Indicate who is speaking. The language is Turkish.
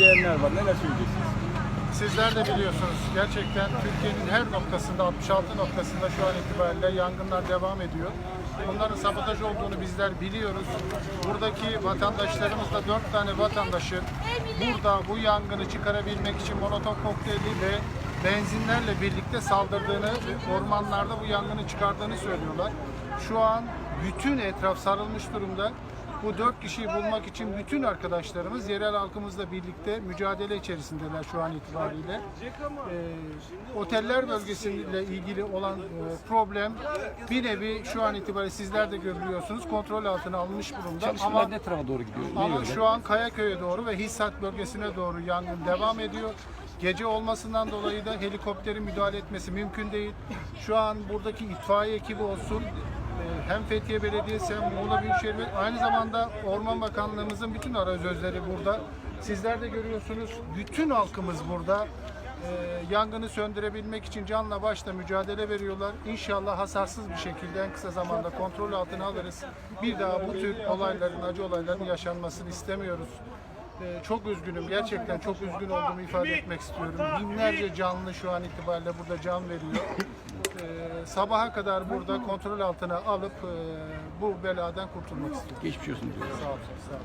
Speaker 1: diyenler var. Neler söyleyeceksiniz?
Speaker 2: Sizler de biliyorsunuz gerçekten Türkiye'nin her noktasında 66 noktasında şu an itibariyle yangınlar devam ediyor. Bunların sabotaj olduğunu bizler biliyoruz. Buradaki vatandaşlarımız da 4 tane vatandaşın burada bu yangını çıkarabilmek için molotof kokteyli ve benzinlerle birlikte saldırdığını ormanlarda bu yangını çıkardığını söylüyorlar. Şu an bütün etraf sarılmış durumda. Bu dört kişiyi bulmak için bütün arkadaşlarımız yerel halkımızla birlikte mücadele içerisindeler şu an itibariyle. Ee, oteller bölgesiyle ilgili olan e, problem bir nevi şu an itibariyle sizler de görüyorsunuz kontrol altına alınmış durumda. Ama
Speaker 1: ne tarafa doğru gidiyor?
Speaker 2: Ama şu an Kayaköy'e doğru ve Hissat bölgesine doğru yangın devam ediyor. Gece olmasından dolayı da helikopterin müdahale etmesi mümkün değil. Şu an buradaki itfaiye ekibi olsun, e, hem Fethiye Belediyesi hem Muğla Büyükşehir aynı zamanda Orman Bakanlığımızın bütün arazözleri burada. Sizler de görüyorsunuz bütün halkımız burada. E, yangını söndürebilmek için canla başla mücadele veriyorlar. İnşallah hasarsız bir şekilde en kısa zamanda kontrol altına alırız. Bir daha bu tür olayların, acı olayların yaşanmasını istemiyoruz. Ee, çok üzgünüm. Gerçekten çok üzgün olduğumu ifade etmek istiyorum. Binlerce canlı şu an itibariyle burada can veriyor. Ee, sabaha kadar burada kontrol altına alıp e, bu beladan kurtulmak istiyorum.
Speaker 1: Geçmiş olsun diyoruz.
Speaker 2: Sağ olun. Sağ olun.